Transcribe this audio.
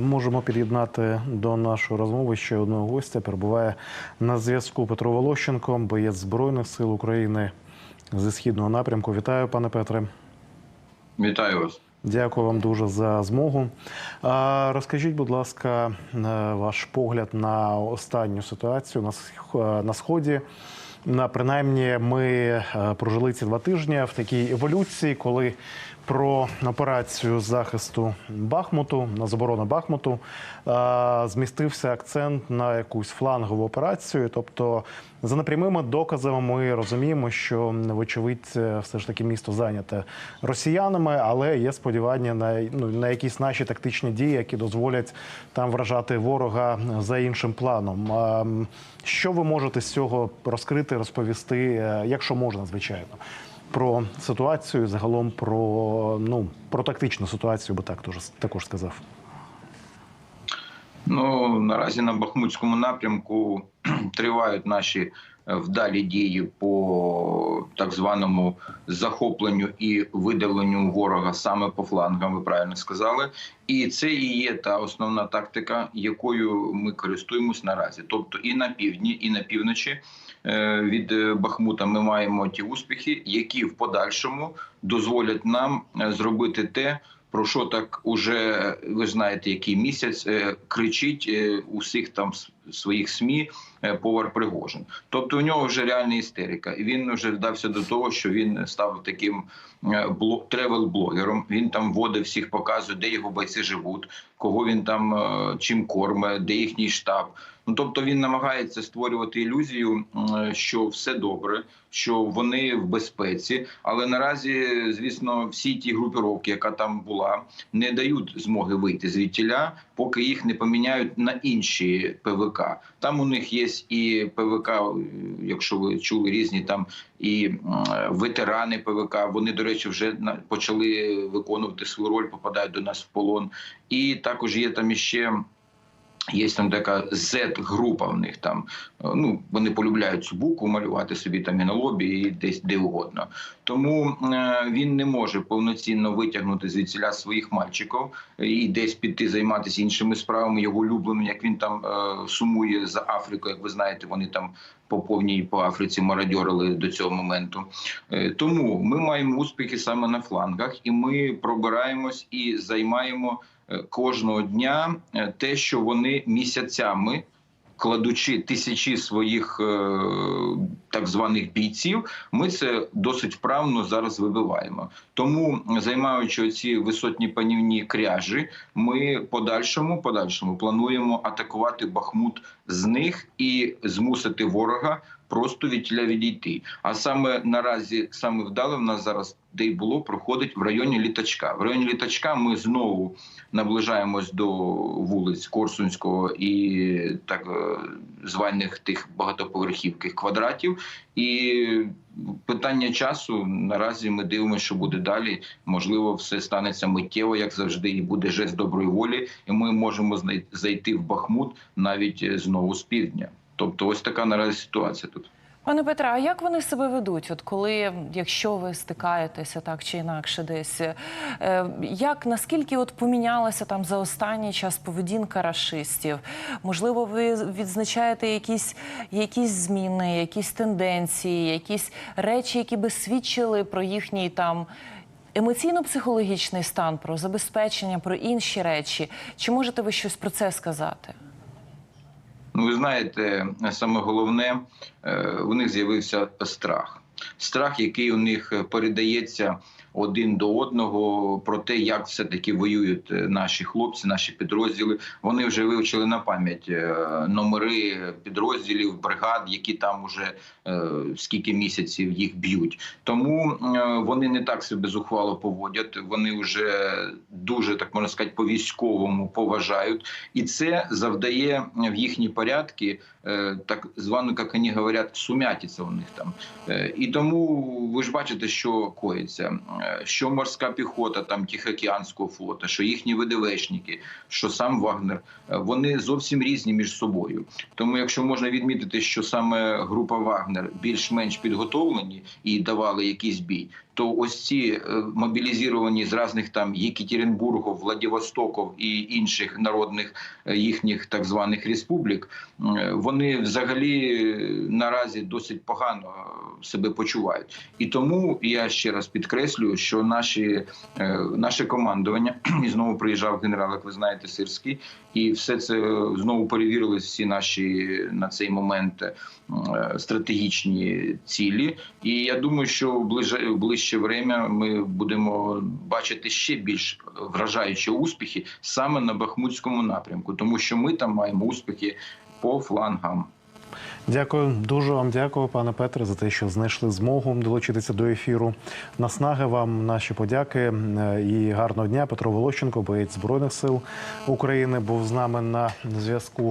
Можемо під'єднати до нашої розмови ще одного гостя. Перебуває на зв'язку Петро Волощенко, боєць Збройних сил України зі східного напрямку. Вітаю, пане Петре. Вітаю вас. Дякую вам дуже за змогу. Розкажіть, будь ласка, е, ваш погляд на останню ситуацію на сході. На принаймні, ми е, прожили ці два тижні в такій еволюції, коли про операцію захисту Бахмуту на заборону Бахмуту е, змістився акцент на якусь флангову операцію. Тобто, за непрямими доказами, ми розуміємо, що вочевидь, е, все ж таки місто зайняте росіянами, але є сподівання на ну на якісь наші тактичні дії, які дозволять там вражати ворога за іншим планом. Що ви можете з цього розкрити, розповісти, е, якщо можна, звичайно, про ситуацію, загалом про ну про тактичну ситуацію, бо так також сказав. Ну наразі на Бахмутському напрямку тривають наші е, вдалі дії по так званому захопленню і видаленню ворога саме по флангам. Ви правильно сказали, і це і є та основна тактика, якою ми користуємось наразі. Тобто і на півдні, і на півночі е, від е, Бахмута ми маємо ті успіхи, які в подальшому дозволять нам зробити те. Про що так уже ви знаєте, який місяць е, кричить е, усіх там своїх СМІ е, повар Пригожин. Тобто у нього вже реальна істерика, і він вже вдався до того, що він став таким бло- тревел-блогером. Він там вводить всіх, показує, де його бойці живуть, кого він там чим корме, де їхній штаб. Ну тобто він намагається створювати ілюзію, що все добре, що вони в безпеці. Але наразі, звісно, всі ті групіровки, яка там була, не дають змоги вийти звідтіля, поки їх не поміняють на інші ПВК. Там у них є і ПВК, е, якщо ви чули різні там і ветерани ПВК. Вони, до речі, вже почали виконувати свою роль, попадають до нас в полон. І також є там іще. Є там така Z-група в них там. Е, Ну вони полюбляють цю букву малювати собі там і на лобі, і десь де угодно. Тому е, він не може повноцінно витягнути звідсіля своїх мальчиків і десь піти займатися іншими справами. Його улюбленим, як він там е, сумує за Африкою. Як ви знаєте, вони там по повній по Африці мародьорили до цього моменту. Тому ми маємо успіхи саме на флангах, і ми пробираємось і займаємо кожного дня е, те, що вони місяцями. Кладучи тисячі своїх е, так званих бійців, ми це досить вправно зараз вибиваємо. Тому, займаючи ці висотні панівні кряжі, ми подальшому подальшому плануємо атакувати Бахмут з них і змусити ворога просто від тіля відійти. А саме наразі саме вдало в нас зараз, де й було, проходить в районі літачка. В районі літачка ми знову наближаємось до вулиць Корсунського і так е, званих тих багатоповерхівких квадратів. І питання часу наразі ми дивимося, що буде далі. Можливо, все станеться миттєво, як завжди, і буде жест доброї волі, і ми можемо зайти в Бахмут навіть е, знову з півдня. Тобто, ось така наразі ситуація тут. Пане Петре, а як вони себе ведуть? От коли, якщо ви стикаєтеся так чи інакше десь, е, як наскільки от помінялася там за останній час поведінка рашистів? Можливо, ви відзначаєте якісь, якісь зміни, якісь тенденції, якісь речі, які би свідчили про їхній там. Емоційно-психологічний стан, про забезпечення, про інші речі. Чи можете ви щось про це сказати? Ну, ви знаєте, саме головне, е, у них з'явився страх. Страх, який у них передається один до одного про те, як все таки воюють е, наші хлопці, наші підрозділи. Вони вже вивчили на пам'ять е, номери підрозділів, бригад, які там уже е, скільки місяців їх б'ють. Тому е, вони не так себе зухвало поводять. Вони вже дуже так можна сказати, по військовому поважають, і це завдає в їхні порядки е, так звану, як вони говорять, сумятіця у них там. Е, І тому ви ж бачите, що коїться, Е, що морська піхота там Тихоокеанського флота, що їхні ВДВшники, що сам Вагнер, е, вони зовсім різні між собою. Тому, якщо можна відмітити, що саме група Вагнер більш-менш підготовлені і давали якийсь бій, то ось ці е, мобілізовані з різних там Єкатеринбургів, Владивостоків і інших народних е, їхніх так званих республік, вони взагалі е, наразі досить погано себе почувають. І тому я ще раз підкреслюю, що наші, наше командування і знову приїжджав генерал, як ви знаєте, Сирський, і все це знову перевірили всі наші на цей момент стратегічні цілі. І я думаю, що в ближе в ближче время ми будемо бачити ще більш вражаючі успіхи саме на Бахмутському напрямку, тому що ми там маємо успіхи по флангам. Дякую, дуже вам дякую, пане Петре, за те, що знайшли змогу долучитися до ефіру. Наснаги вам наші подяки е, і гарного дня. Петро Волощенко, боєць збройних сил України, був з нами на зв'язку.